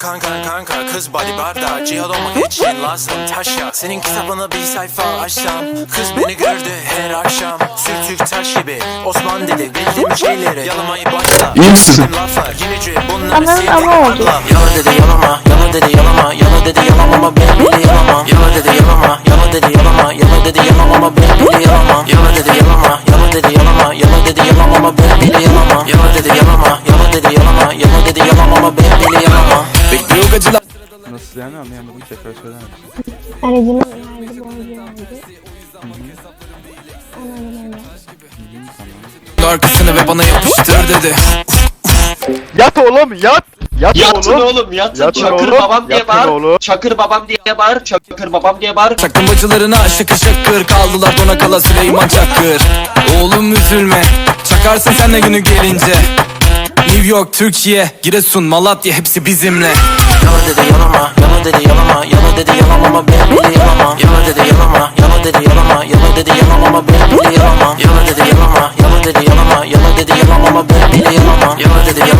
Kanka kanka kız body barda Cihad olmak için lazım taşa Senin kitabını bir sayfa açsam Kız beni gördü her akşam Sürtük taş gibi Osman dedi bildiğim şeyleri Yalamayı başla İyi misin? Sildim ama oldu. Yala dedi yalama Yala dedi yalama Yala dedi yalama ama ben bile yalamam Yala dedi yalama Yala dedi yalama Yala dedi yalama ama ben bile yalamam Yala dedi yalama Yala dedi yalama Yala dedi yalama ama ben bile yalamam Yala dedi yalama Yala dedi yalama Yani anlayamadım tekrar söyler misin? Aracımın verdi borcu vardı. Ödemedim. Arkasını ve bana yapıştır dedi. Yat oğlum yat. Yat Yatın oğlum. oğlum yatın. Yatın Çakır oğlum, babam diye yatın bağır. oğlum. Çakır babam diye bağır. Çakır babam diye bağır. Çakın bacılarına şakır şakır kaldılar dona kala Süleyman Çakır. Oğlum üzülme çakarsın sen de günü gelince. New York, Türkiye, Giresun, Malatya hepsi bizimle. Yala dedi yalama, bile yalamam. Yala